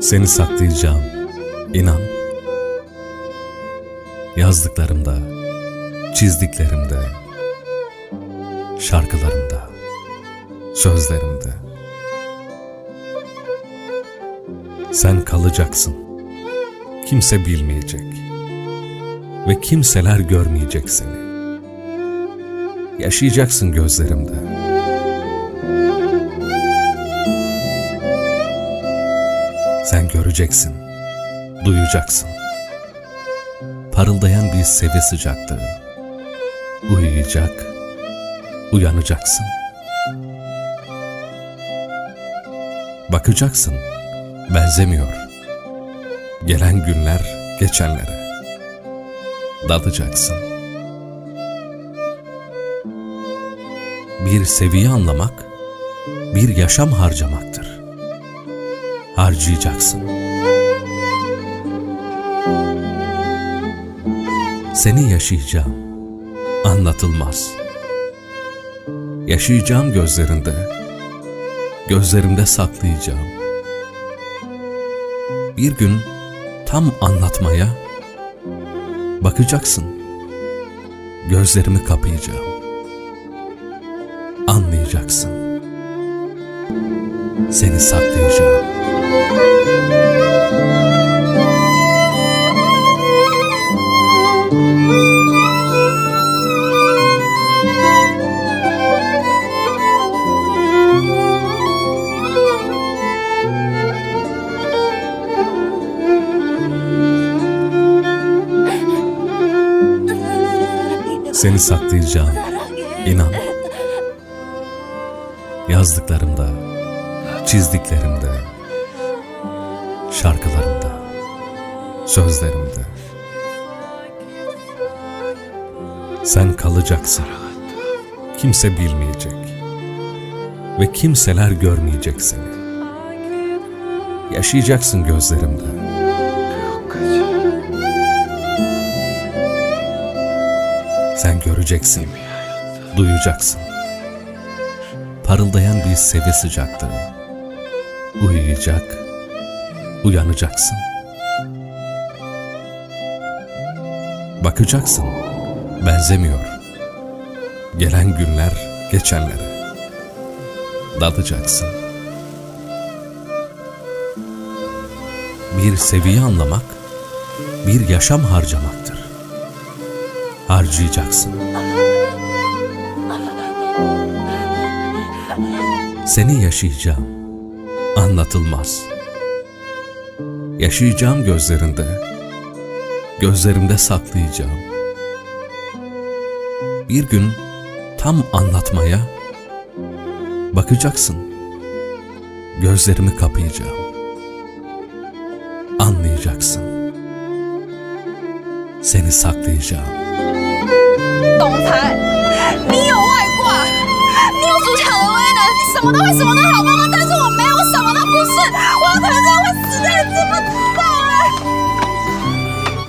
Seni saklayacağım. İnan. Yazdıklarımda, çizdiklerimde, şarkılarımda, sözlerimde. Sen kalacaksın. Kimse bilmeyecek. Ve kimseler görmeyecek seni. Yaşayacaksın gözlerimde. Sen göreceksin, duyacaksın. Parıldayan bir sevi sıcaklığı. Uyuyacak, uyanacaksın. Bakacaksın, benzemiyor. Gelen günler geçenlere. Dalacaksın. Bir seviye anlamak, bir yaşam harcamaktır harcayacaksın. Seni yaşayacağım, anlatılmaz. Yaşayacağım gözlerinde, gözlerimde saklayacağım. Bir gün tam anlatmaya bakacaksın. Gözlerimi kapayacağım. Anlayacaksın. Seni saklayacağım. Seni saklayacağım. İnan. Yazdıklarımda, çizdiklerimde, şarkılarımda, sözlerimde. Sen kalacaksın. Kimse bilmeyecek. Ve kimseler görmeyecek seni. Yaşayacaksın gözlerimde. Sen göreceksin, duyacaksın. Parıldayan bir sevi sıcaklığı. Uyuyacak, uyanacaksın. Bakacaksın, benzemiyor. Gelen günler geçenlere. Dalacaksın. Bir seviye anlamak, bir yaşam harcamaktır. Harcayacaksın. Seni yaşayacağım. Anlatılmaz. Yaşayacağım gözlerinde. Gözlerimde saklayacağım. Bir gün tam anlatmaya bakacaksın. Gözlerimi kapayacağım. Anlayacaksın. Seni saklayacağım. 总裁，你有外挂，你有主场的威能，你什么都会，什么都好妈妈，